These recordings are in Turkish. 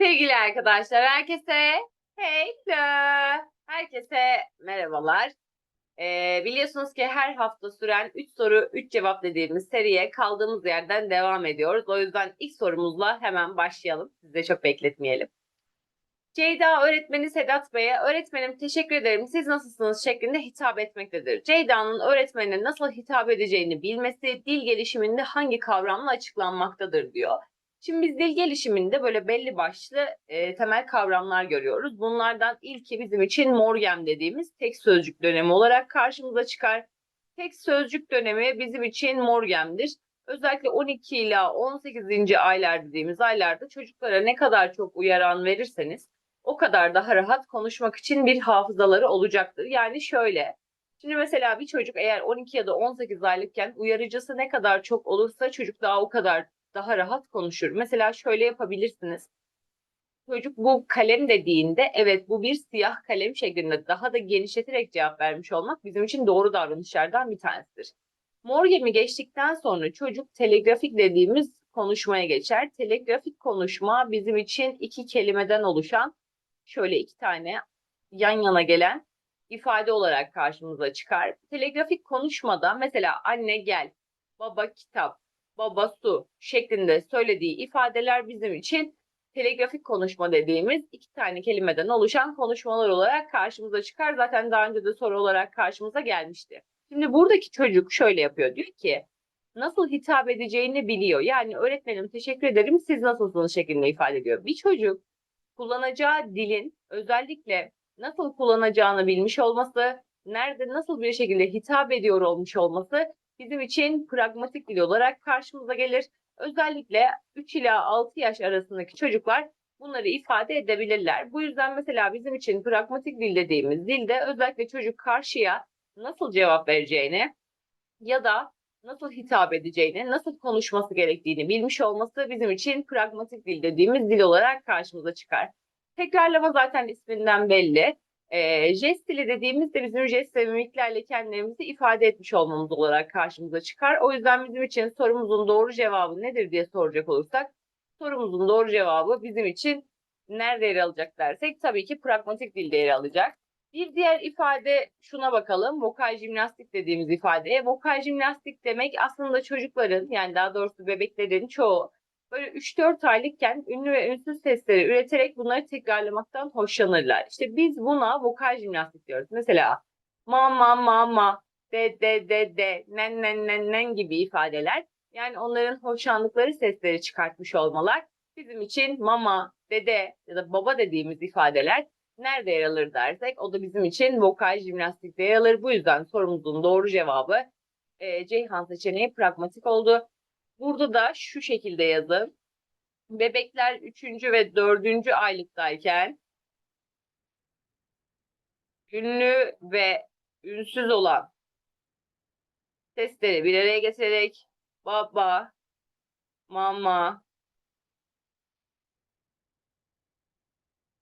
Sevgili arkadaşlar, herkese hello. Herkese merhabalar. Ee, biliyorsunuz ki her hafta süren 3 soru 3 cevap dediğimiz seriye kaldığımız yerden devam ediyoruz. O yüzden ilk sorumuzla hemen başlayalım. Sizi de çok bekletmeyelim. Ceyda öğretmeni Sedat Bey'e öğretmenim teşekkür ederim siz nasılsınız şeklinde hitap etmektedir. Ceyda'nın öğretmenine nasıl hitap edeceğini bilmesi dil gelişiminde hangi kavramla açıklanmaktadır diyor. Şimdi biz dil gelişiminde böyle belli başlı e, temel kavramlar görüyoruz. Bunlardan ilki bizim için Morgem dediğimiz tek sözcük dönemi olarak karşımıza çıkar. Tek sözcük dönemi bizim için Morgem'dir. Özellikle 12 ila 18. aylar dediğimiz aylarda çocuklara ne kadar çok uyaran verirseniz o kadar daha rahat konuşmak için bir hafızaları olacaktır. Yani şöyle, şimdi mesela bir çocuk eğer 12 ya da 18 aylıkken uyarıcısı ne kadar çok olursa çocuk daha o kadar daha rahat konuşur. Mesela şöyle yapabilirsiniz. Çocuk bu kalem dediğinde evet bu bir siyah kalem şeklinde daha da genişleterek cevap vermiş olmak bizim için doğru davranışlardan bir tanesidir. Morgem'i geçtikten sonra çocuk telegrafik dediğimiz konuşmaya geçer. Telegrafik konuşma bizim için iki kelimeden oluşan şöyle iki tane yan yana gelen ifade olarak karşımıza çıkar. Telegrafik konuşmada mesela anne gel, baba kitap, baba su şeklinde söylediği ifadeler bizim için telegrafik konuşma dediğimiz iki tane kelimeden oluşan konuşmalar olarak karşımıza çıkar. Zaten daha önce de soru olarak karşımıza gelmişti. Şimdi buradaki çocuk şöyle yapıyor. Diyor ki nasıl hitap edeceğini biliyor. Yani öğretmenim teşekkür ederim siz nasılsınız şeklinde ifade ediyor. Bir çocuk kullanacağı dilin özellikle nasıl kullanacağını bilmiş olması, nerede nasıl bir şekilde hitap ediyor olmuş olması bizim için pragmatik dil olarak karşımıza gelir. Özellikle 3 ila 6 yaş arasındaki çocuklar bunları ifade edebilirler. Bu yüzden mesela bizim için pragmatik dil dediğimiz dilde özellikle çocuk karşıya nasıl cevap vereceğini ya da nasıl hitap edeceğini, nasıl konuşması gerektiğini bilmiş olması bizim için pragmatik dil dediğimiz dil olarak karşımıza çıkar. Tekrarlama zaten isminden belli. E, jest dili dediğimizde bizim jest ve mimiklerle kendilerimizi ifade etmiş olmamız olarak karşımıza çıkar. O yüzden bizim için sorumuzun doğru cevabı nedir diye soracak olursak, sorumuzun doğru cevabı bizim için nerede yer alacak dersek tabii ki pragmatik dilde yer alacak. Bir diğer ifade şuna bakalım. Vokal jimnastik dediğimiz ifadeye. Vokal jimnastik demek aslında çocukların yani daha doğrusu bebeklerin çoğu böyle 3-4 aylıkken ünlü ve ünsüz sesleri üreterek bunları tekrarlamaktan hoşlanırlar. İşte biz buna vokal jimnastik diyoruz. Mesela ma ma ma ma, de de de de, nen nen nen nen gibi ifadeler. Yani onların hoşlandıkları sesleri çıkartmış olmalar bizim için mama, dede ya da baba dediğimiz ifadeler nerede yer alır dersek o da bizim için vokal jimnastikte yer alır. Bu yüzden sorumuzun doğru cevabı e, Ceyhan seçeneği pragmatik oldu. Burada da şu şekilde yazın. Bebekler 3. ve 4. aylıktayken ünlü ve ünsüz olan sesleri bir araya getirerek baba, mama,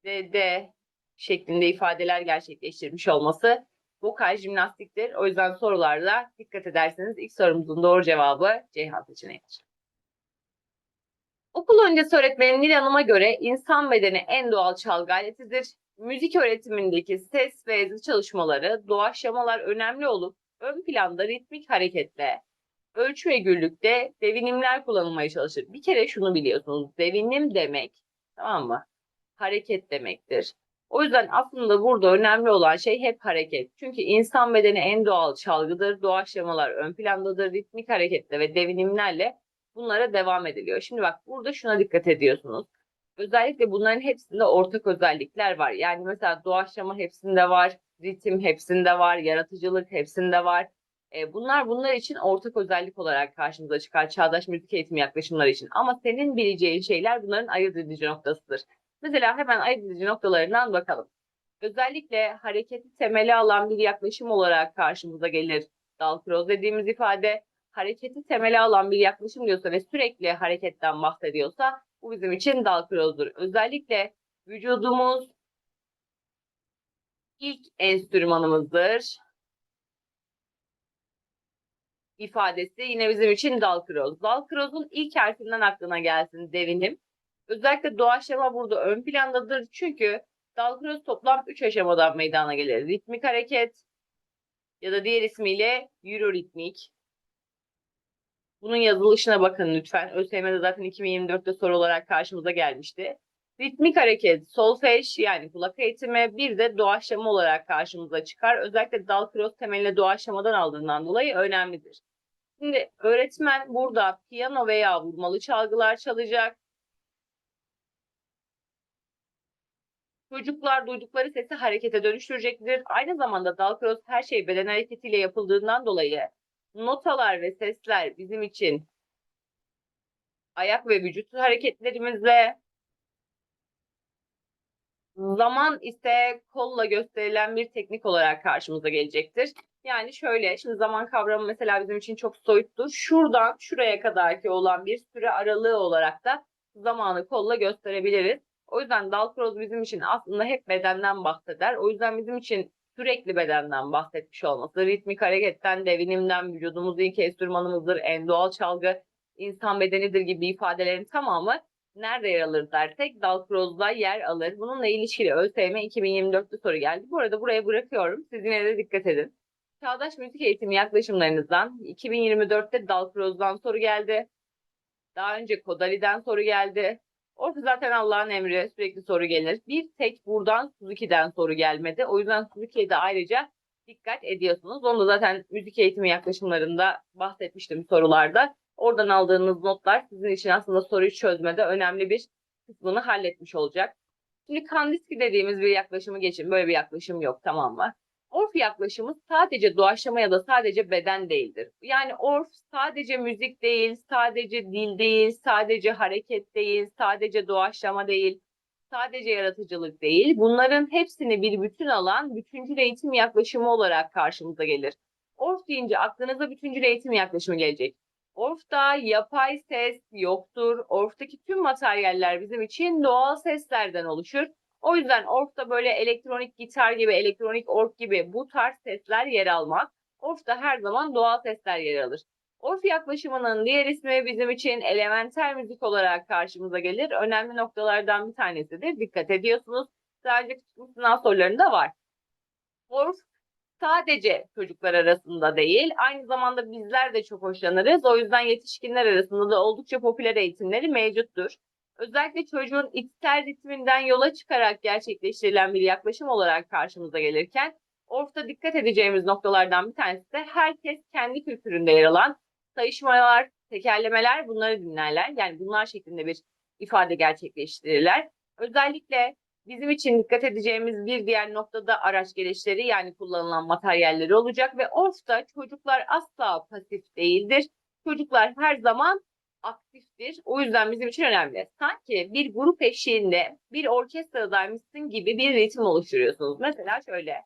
dede şeklinde ifadeler gerçekleştirmiş olması vokal jimnastiktir. O yüzden sorularda dikkat ederseniz ilk sorumuzun doğru cevabı Ceyhan seçeneğidir. Okul öncesi öğretmenim Nil Hanım'a göre insan bedeni en doğal çalgı aletidir. Müzik öğretimindeki ses ve ezgi çalışmaları, doğaçlamalar önemli olup ön planda ritmik hareketle, ölçü ve gürlükte devinimler kullanılmaya çalışır. Bir kere şunu biliyorsunuz, devinim demek, tamam mı? Hareket demektir. O yüzden aslında burada önemli olan şey hep hareket. Çünkü insan bedeni en doğal çalgıdır. Doğaçlamalar ön plandadır. Ritmik hareketle ve devinimlerle bunlara devam ediliyor. Şimdi bak burada şuna dikkat ediyorsunuz. Özellikle bunların hepsinde ortak özellikler var. Yani mesela doğaçlama hepsinde var, ritim hepsinde var, yaratıcılık hepsinde var. E, bunlar bunlar için ortak özellik olarak karşımıza çıkar çağdaş müzik eğitimi yaklaşımları için. Ama senin bileceğin şeyler bunların ayırt edici noktasıdır. Mesela hemen ayırt edici noktalarından bakalım. Özellikle hareketi temeli alan bir yaklaşım olarak karşımıza gelir. Dalkroz dediğimiz ifade hareketi temeli alan bir yaklaşım diyorsa ve sürekli hareketten bahsediyorsa bu bizim için Dalkroz'dur. Özellikle vücudumuz ilk enstrümanımızdır. ifadesi yine bizim için Dalkroz. Dalkroz'un ilk harfinden aklına gelsin devinim. Özellikle doğaçlama burada ön plandadır. Çünkü Dalcroze toplam 3 aşamadan meydana gelir. Ritmik hareket ya da diğer ismiyle Euroritmik. Bunun yazılışına bakın lütfen. ÖSYM'de zaten 2024'te soru olarak karşımıza gelmişti. Ritmik hareket, solfej yani kulak eğitimi bir de doğaçlama olarak karşımıza çıkar. Özellikle Dalcroze temeline doğaçlamadan aldığından dolayı önemlidir. Şimdi öğretmen burada piyano veya vurmalı çalgılar çalacak. Çocuklar duydukları sesi harekete dönüştürecektir. Aynı zamanda Dalcroze her şey beden hareketiyle yapıldığından dolayı notalar ve sesler bizim için ayak ve vücut hareketlerimizle zaman ise kolla gösterilen bir teknik olarak karşımıza gelecektir. Yani şöyle, şimdi zaman kavramı mesela bizim için çok soyuttur. Şuradan şuraya kadarki olan bir süre aralığı olarak da zamanı kolla gösterebiliriz. O yüzden Dalcroze bizim için aslında hep bedenden bahseder. O yüzden bizim için sürekli bedenden bahsetmiş olması, ritmik hareketten, devinimden, vücudumuz ilk enstrümanımızdır, en doğal çalgı, insan bedenidir gibi ifadelerin tamamı nerede yer alır dersek Dalcroze'da yer alır. Bununla ilişkili ÖSYM 2024'te soru geldi. Bu arada buraya bırakıyorum. Siz yine de dikkat edin. Çağdaş müzik eğitimi yaklaşımlarınızdan 2024'te Dalcroze'dan soru geldi. Daha önce Kodali'den soru geldi. Orada zaten Allah'ın emri sürekli soru gelir. Bir tek buradan Suzuki'den soru gelmedi. O yüzden Suzuki'ye de ayrıca dikkat ediyorsunuz. Onu da zaten müzik eğitimi yaklaşımlarında bahsetmiştim sorularda. Oradan aldığınız notlar sizin için aslında soruyu çözmede önemli bir kısmını halletmiş olacak. Şimdi Kandinsky dediğimiz bir yaklaşımı geçin. Böyle bir yaklaşım yok tamam mı? Orf yaklaşımı sadece doğaçlama ya da sadece beden değildir. Yani orf sadece müzik değil, sadece dil değil, sadece hareket değil, sadece doğaçlama değil, sadece yaratıcılık değil. Bunların hepsini bir bütün alan bütüncül eğitim yaklaşımı olarak karşımıza gelir. Orf deyince aklınıza bütüncül eğitim yaklaşımı gelecek. Orf'ta yapay ses yoktur. Orf'taki tüm materyaller bizim için doğal seslerden oluşur. O yüzden Orf'ta böyle elektronik gitar gibi, elektronik org gibi bu tarz sesler yer almaz. Orf'ta her zaman doğal sesler yer alır. Orf yaklaşımının diğer ismi bizim için elementer müzik olarak karşımıza gelir. Önemli noktalardan bir tanesidir. Dikkat ediyorsunuz. Sadece küçük sınav sorularında var. Orf sadece çocuklar arasında değil, aynı zamanda bizler de çok hoşlanırız. O yüzden yetişkinler arasında da oldukça popüler eğitimleri mevcuttur. Özellikle çocuğun içsel ritminden yola çıkarak gerçekleştirilen bir yaklaşım olarak karşımıza gelirken, Orf'ta dikkat edeceğimiz noktalardan bir tanesi de herkes kendi kültüründe yer alan sayışmalar, tekerlemeler bunları dinlerler. Yani bunlar şeklinde bir ifade gerçekleştirirler. Özellikle Bizim için dikkat edeceğimiz bir diğer noktada araç gereçleri yani kullanılan materyalleri olacak ve ORF'ta çocuklar asla pasif değildir. Çocuklar her zaman aktiftir. O yüzden bizim için önemli. Sanki bir grup eşliğinde bir orkestradaymışsın gibi bir ritim oluşturuyorsunuz. Mesela şöyle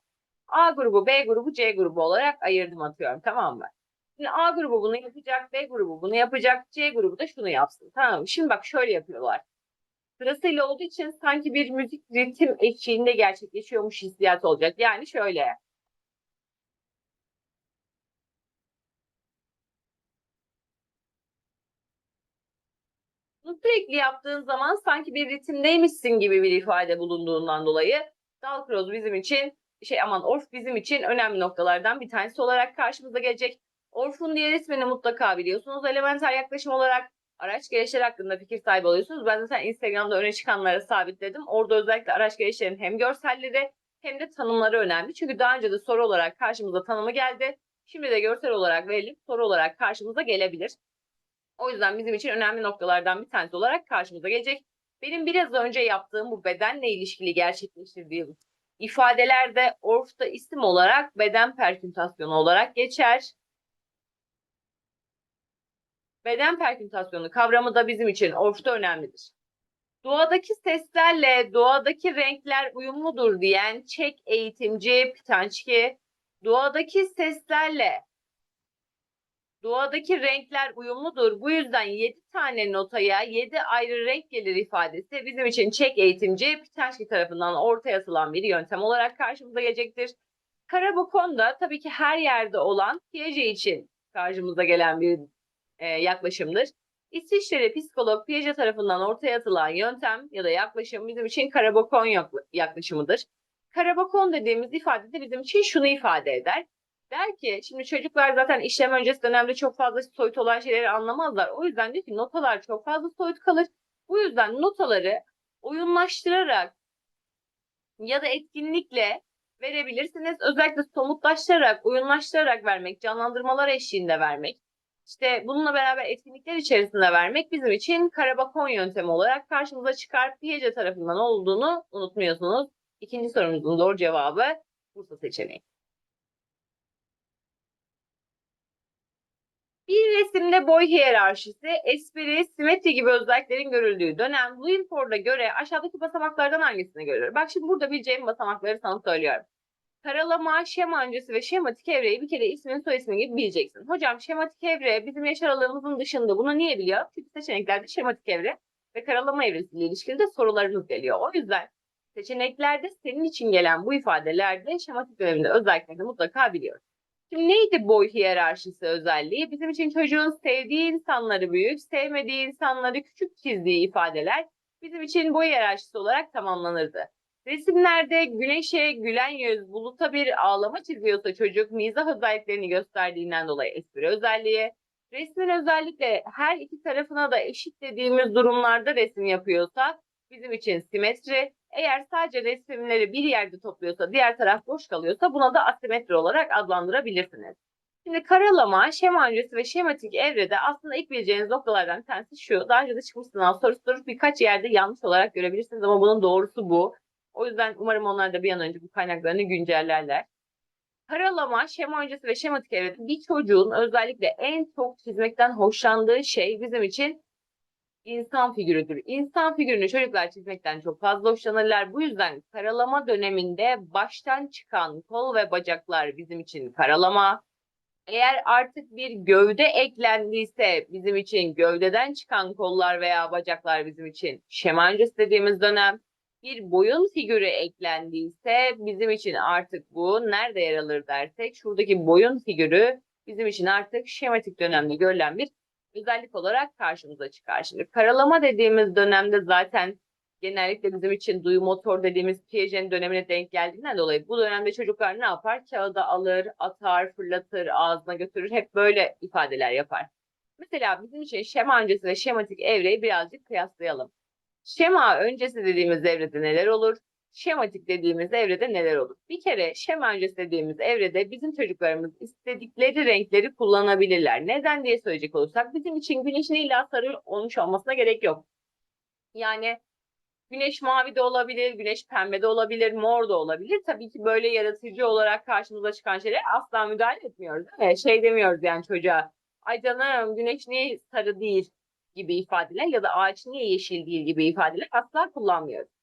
A grubu, B grubu, C grubu olarak ayırdım atıyorum tamam mı? Şimdi A grubu bunu yapacak, B grubu bunu yapacak, C grubu da şunu yapsın. Tamam mı? Şimdi bak şöyle yapıyorlar sırasıyla olduğu için sanki bir müzik ritim eşliğinde gerçekleşiyormuş hissiyat olacak. Yani şöyle. Bunu sürekli yaptığın zaman sanki bir ritimdeymişsin gibi bir ifade bulunduğundan dolayı Dalcroze bizim için şey aman Orf bizim için önemli noktalardan bir tanesi olarak karşımıza gelecek. Orf'un diğer ismini mutlaka biliyorsunuz. Elementer yaklaşım olarak araç gereçleri hakkında fikir sahibi oluyorsunuz. Ben zaten Instagram'da öne çıkanları sabitledim. Orada özellikle araç gereçlerin hem görselleri hem de tanımları önemli. Çünkü daha önce de soru olarak karşımıza tanımı geldi. Şimdi de görsel olarak verilip soru olarak karşımıza gelebilir. O yüzden bizim için önemli noktalardan bir tanesi olarak karşımıza gelecek. Benim biraz önce yaptığım bu bedenle ilişkili gerçekleştirdiğim ifadelerde Orf'ta isim olarak beden perküntasyonu olarak geçer. Beden perküntasyonu kavramı da bizim için Orf'ta önemlidir. Doğadaki seslerle doğadaki renkler uyumludur diyen Çek eğitimci Pitançki, doğadaki seslerle doğadaki renkler uyumludur. Bu yüzden 7 tane notaya 7 ayrı renk gelir ifadesi bizim için Çek eğitimci Pitançki tarafından ortaya atılan bir yöntem olarak karşımıza gelecektir. Karabukon da tabii ki her yerde olan Piaget için karşımıza gelen bir e, yaklaşımdır. İsviçreli psikolog Piaget tarafından ortaya atılan yöntem ya da yaklaşım bizim için karabakon yak- yaklaşımıdır. Karabakon dediğimiz ifade de bizim için şunu ifade eder. Der ki şimdi çocuklar zaten işlem öncesi dönemde çok fazla soyut olan şeyleri anlamazlar. O yüzden diyor ki notalar çok fazla soyut kalır. Bu yüzden notaları oyunlaştırarak ya da etkinlikle verebilirsiniz. Özellikle somutlaştırarak, oyunlaştırarak vermek, canlandırmalar eşliğinde vermek. İşte bununla beraber etkinlikler içerisinde vermek bizim için karabakon yöntemi olarak karşımıza çıkar. Piaget tarafından olduğunu unutmuyorsunuz. İkinci sorumuzun doğru cevabı Bursa seçeneği. Bir resimde boy hiyerarşisi, espri, simetri gibi özelliklerin görüldüğü dönem Louis Ford'a göre aşağıdaki basamaklardan hangisini görülür? Bak şimdi burada bileceğim basamakları sana söylüyorum. Karalama, şema öncesi ve şematik evreyi bir kere ismin soy ismi gibi bileceksin. Hocam şematik evre bizim yaş aralığımızın dışında. Bunu niye biliyor? Çünkü seçeneklerde şematik evre ve karalama evresiyle ilişkili de sorularımız geliyor. O yüzden seçeneklerde senin için gelen bu ifadelerde şematik döneminde özelliklerini mutlaka biliyoruz. Şimdi neydi boy hiyerarşisi özelliği? Bizim için çocuğun sevdiği insanları büyük, sevmediği insanları küçük çizdiği ifadeler bizim için boy hiyerarşisi olarak tamamlanırdı. Resimlerde güneşe, gülen yüz, buluta bir ağlama çiziyorsa çocuk mizah özelliklerini gösterdiğinden dolayı espri özelliği. Resmin özellikle her iki tarafına da eşit dediğimiz durumlarda resim yapıyorsa bizim için simetri. Eğer sadece resimleri bir yerde topluyorsa, diğer taraf boş kalıyorsa buna da asimetri olarak adlandırabilirsiniz. Şimdi karalama, şema öncesi ve şematik evrede aslında ilk bileceğiniz noktalardan bir tanesi şu. Daha önce de çıkmış sınav sorusu sorup birkaç yerde yanlış olarak görebilirsiniz ama bunun doğrusu bu. O yüzden umarım onlar da bir an önce bu kaynaklarını güncellerler. Karalama, şema öncesi ve şematik evrede bir çocuğun özellikle en çok çizmekten hoşlandığı şey bizim için insan figürüdür. İnsan figürünü çocuklar çizmekten çok fazla hoşlanırlar. Bu yüzden karalama döneminde baştan çıkan kol ve bacaklar bizim için karalama. Eğer artık bir gövde eklendiyse bizim için gövdeden çıkan kollar veya bacaklar bizim için şema öncesi dediğimiz dönem. Bir boyun figürü eklendiyse bizim için artık bu nerede yer alır dersek şuradaki boyun figürü bizim için artık şematik dönemde görülen bir özellik olarak karşımıza çıkar. Şimdi karalama dediğimiz dönemde zaten genellikle bizim için duyu motor dediğimiz Piaget'in dönemine denk geldiğinden dolayı bu dönemde çocuklar ne yapar? Kağıda alır, atar, fırlatır, ağzına götürür. Hep böyle ifadeler yapar. Mesela bizim için şema öncesi ve şematik evreyi birazcık kıyaslayalım. Şema öncesi dediğimiz evrede neler olur? Şematik dediğimiz evrede neler olur? Bir kere şema öncesi dediğimiz evrede bizim çocuklarımız istedikleri renkleri kullanabilirler. Neden diye söyleyecek olursak bizim için güneşin illa sarı olmuş olmasına gerek yok. Yani güneş mavi de olabilir, güneş pembe de olabilir, mor da olabilir. Tabii ki böyle yaratıcı olarak karşımıza çıkan şeyler asla müdahale etmiyoruz. Değil mi? Şey demiyoruz yani çocuğa. Ay canım güneş niye sarı değil gibi ifadeler ya da ağaç niye yeşil değil gibi ifadeler asla kullanmıyoruz.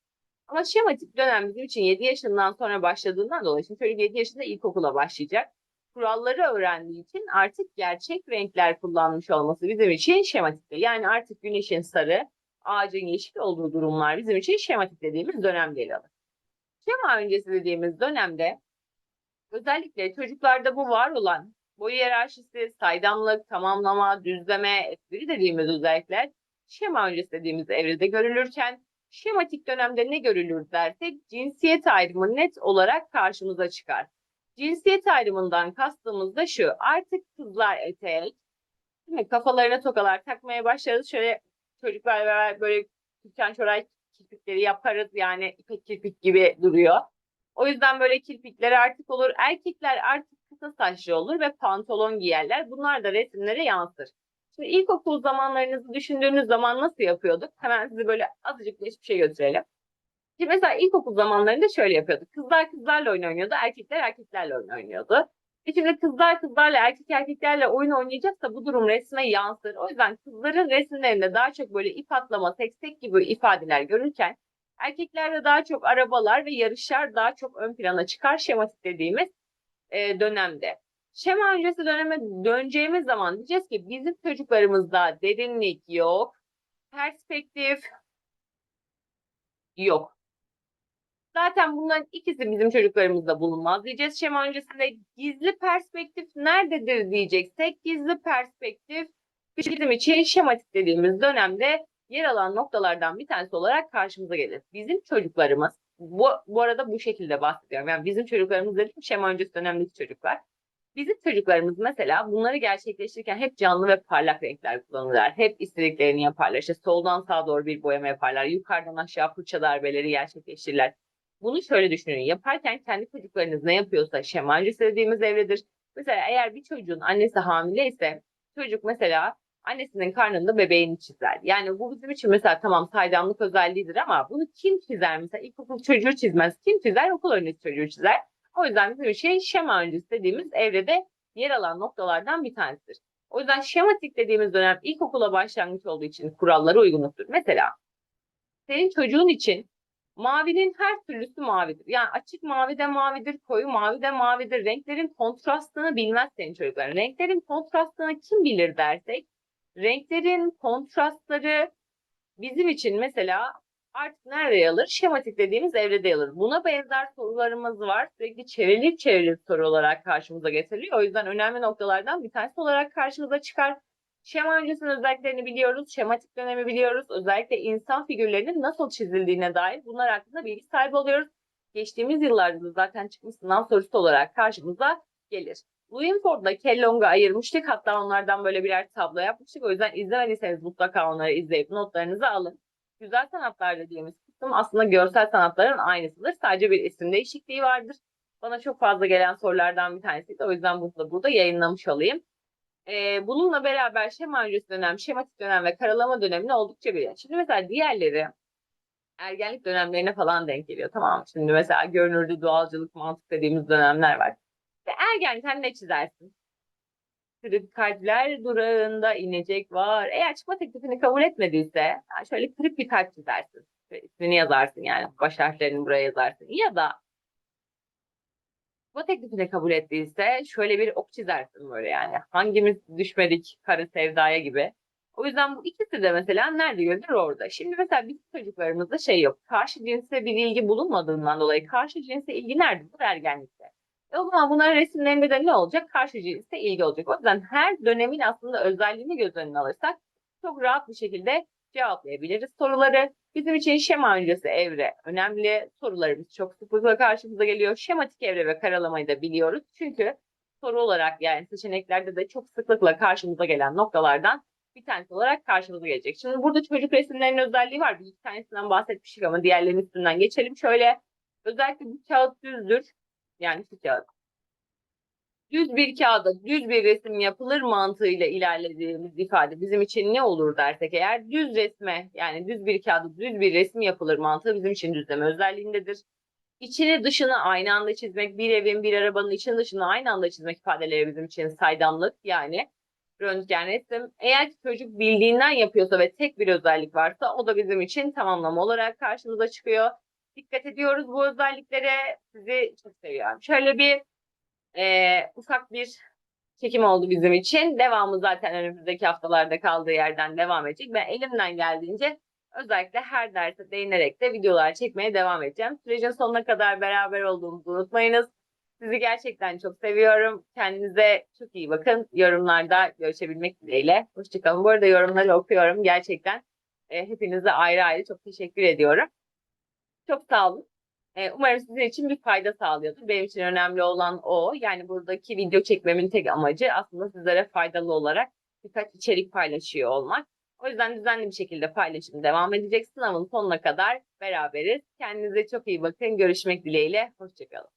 Ama şematik dönem bizim için 7 yaşından sonra başladığından dolayı şimdi çocuk 7 yaşında ilkokula başlayacak. Kuralları öğrendiği için artık gerçek renkler kullanmış olması bizim için şematikte. Yani artık güneşin sarı, ağacın yeşil olduğu durumlar bizim için şematik dediğimiz dönemde ele alır. Şema öncesi dediğimiz dönemde özellikle çocuklarda bu var olan boy hiyerarşisi, saydamlık, tamamlama, düzleme, espri dediğimiz özellikler şema öncesi dediğimiz evrede görülürken şematik dönemde ne görülür dersek cinsiyet ayrımı net olarak karşımıza çıkar. Cinsiyet ayrımından kastımız da şu. Artık kızlar etek, değil mi? kafalarına tokalar takmaya başlarız. Şöyle çocuklar beraber böyle Türkan Çoray kirpikleri yaparız. Yani ipek kirpik gibi duruyor. O yüzden böyle kirpikleri artık olur. Erkekler artık kısa saçlı olur ve pantolon giyerler. Bunlar da resimlere yansır. Şimdi ilkokul zamanlarınızı düşündüğünüz zaman nasıl yapıyorduk? Hemen sizi böyle azıcık hiçbir şey götürelim. Şimdi mesela ilkokul zamanlarında şöyle yapıyorduk. Kızlar kızlarla oyun oynuyordu, erkekler erkeklerle oyun oynuyordu. E şimdi kızlar kızlarla, erkek erkeklerle oyun oynayacaksa bu durum resme yansır. O yüzden kızların resimlerinde daha çok böyle ip atlama, tek gibi ifadeler görürken erkeklerde daha çok arabalar ve yarışlar daha çok ön plana çıkar şematik dediğimiz e, dönemde. Şema öncesi döneme döneceğimiz zaman diyeceğiz ki bizim çocuklarımızda derinlik yok, perspektif yok. Zaten bunların ikisi bizim çocuklarımızda bulunmaz diyeceğiz. Şema öncesinde gizli perspektif nerededir diyeceksek gizli perspektif Bizim için şematik dediğimiz dönemde yer alan noktalardan bir tanesi olarak karşımıza gelir. Bizim çocuklarımız, bu, bu arada bu şekilde bahsediyorum. Yani bizim çocuklarımız dedim şema öncesi dönemdeki çocuklar. Bizim çocuklarımız mesela bunları gerçekleştirirken hep canlı ve parlak renkler kullanırlar. Hep istediklerini yaparlar. İşte soldan sağa doğru bir boyama yaparlar. Yukarıdan aşağı fırça darbeleri gerçekleştirirler. Bunu şöyle düşünün. Yaparken kendi çocuklarınız ne yapıyorsa şema öncesi dediğimiz evredir. Mesela eğer bir çocuğun annesi hamile ise çocuk mesela annesinin karnında bebeğini çizer. Yani bu bizim için mesela tamam saydamlık özelliğidir ama bunu kim çizer? Mesela ilkokul çocuğu çizmez. Kim çizer? Okul öncesi çocuğu çizer. O yüzden bizim şey şema öncesi dediğimiz evrede yer alan noktalardan bir tanesidir. O yüzden şematik dediğimiz dönem ilkokula başlangıç olduğu için kurallara uygunluktur. Mesela senin çocuğun için mavinin her türlüsü mavidir. Yani açık mavi de mavidir, koyu mavi de mavidir. Renklerin kontrastını bilmez senin çocukların. Renklerin kontrastını kim bilir dersek, renklerin kontrastları bizim için mesela artık nerede yer alır? Şematik dediğimiz evrede yer alır. Buna benzer sorularımız var. Sürekli çevrilir çevrilir soru olarak karşımıza getiriliyor. O yüzden önemli noktalardan bir tanesi olarak karşımıza çıkar. Şema öncesinin özelliklerini biliyoruz. Şematik dönemi biliyoruz. Özellikle insan figürlerinin nasıl çizildiğine dair bunlar hakkında bilgi sahibi oluyoruz. Geçtiğimiz yıllarda da zaten çıkmış sınav sorusu olarak karşımıza gelir. Luinford'la Kellogg'u ayırmıştık. Hatta onlardan böyle birer tablo yapmıştık. O yüzden izlemediyseniz mutlaka onları izleyip notlarınızı alın. Güzel sanatlar dediğimiz kısım aslında görsel sanatların aynısıdır. Sadece bir isim değişikliği vardır. Bana çok fazla gelen sorulardan bir tanesiydi. O yüzden bunu da burada yayınlamış olayım. Ee, bununla beraber şema öncesi dönem, şematik dönem ve karalama dönemini oldukça biliyor. Şimdi mesela diğerleri ergenlik dönemlerine falan denk geliyor. Tamam? Şimdi mesela görünürlü doğalcılık, mantık dediğimiz dönemler var. Ve ergenken ne çizersin? Kırık kalpler durağında inecek var. Eğer çıkma teklifini kabul etmediyse şöyle kırık bir kalp çizersin. İsmini yazarsın yani. Baş harflerini buraya yazarsın. Ya da çıkma teklifini kabul ettiyse şöyle bir ok çizersin böyle yani. Hangimiz düşmedik karı sevdaya gibi. O yüzden bu ikisi de mesela nerede görülür orada. Şimdi mesela bizim çocuklarımızda şey yok. Karşı cinse bir ilgi bulunmadığından dolayı karşı cinse ilgi nerede? Bu ergenlikte. E o zaman bunların resimlerinde de ne olacak? Karşı cinse ilgi olacak. O yüzden her dönemin aslında özelliğini göz önüne alırsak çok rahat bir şekilde cevaplayabiliriz soruları. Bizim için şema öncesi evre önemli. Sorularımız çok sıklıkla karşımıza geliyor. Şematik evre ve karalamayı da biliyoruz. Çünkü soru olarak yani seçeneklerde de çok sıklıkla karşımıza gelen noktalardan bir tanesi olarak karşımıza gelecek. Şimdi burada çocuk resimlerinin özelliği var. Bir tanesinden bahsetmiştik ama diğerlerinin üstünden geçelim. Şöyle özellikle bu kağıt düzdür. Yani şu kağıt. Düz bir kağıda düz bir resim yapılır mantığıyla ilerlediğimiz ifade bizim için ne olur dersek eğer düz resme yani düz bir kağıda düz bir resim yapılır mantığı bizim için düzleme özelliğindedir. İçini dışını aynı anda çizmek, bir evin bir arabanın içini dışını aynı anda çizmek ifadeleri bizim için saydamlık yani röntgen resim. Eğer ki çocuk bildiğinden yapıyorsa ve tek bir özellik varsa o da bizim için tamamlama olarak karşımıza çıkıyor. Dikkat ediyoruz bu özelliklere. Sizi çok seviyorum. Şöyle bir e, ufak bir çekim oldu bizim için. Devamı zaten önümüzdeki haftalarda kaldığı yerden devam edecek. Ben elimden geldiğince özellikle her derse değinerek de videolar çekmeye devam edeceğim. Sürecin sonuna kadar beraber olduğumuzu unutmayınız. Sizi gerçekten çok seviyorum. Kendinize çok iyi bakın. Yorumlarda görüşebilmek dileğiyle. Hoşçakalın. Bu arada yorumları okuyorum. Gerçekten e, hepinize ayrı ayrı çok teşekkür ediyorum. Çok sağ olun. E, umarım sizin için bir fayda sağlıyordur. Benim için önemli olan o. Yani buradaki video çekmemin tek amacı aslında sizlere faydalı olarak birkaç içerik paylaşıyor olmak. O yüzden düzenli bir şekilde paylaşım devam edecek. Sınavın sonuna kadar beraberiz. Kendinize çok iyi bakın. Görüşmek dileğiyle. Hoşçakalın.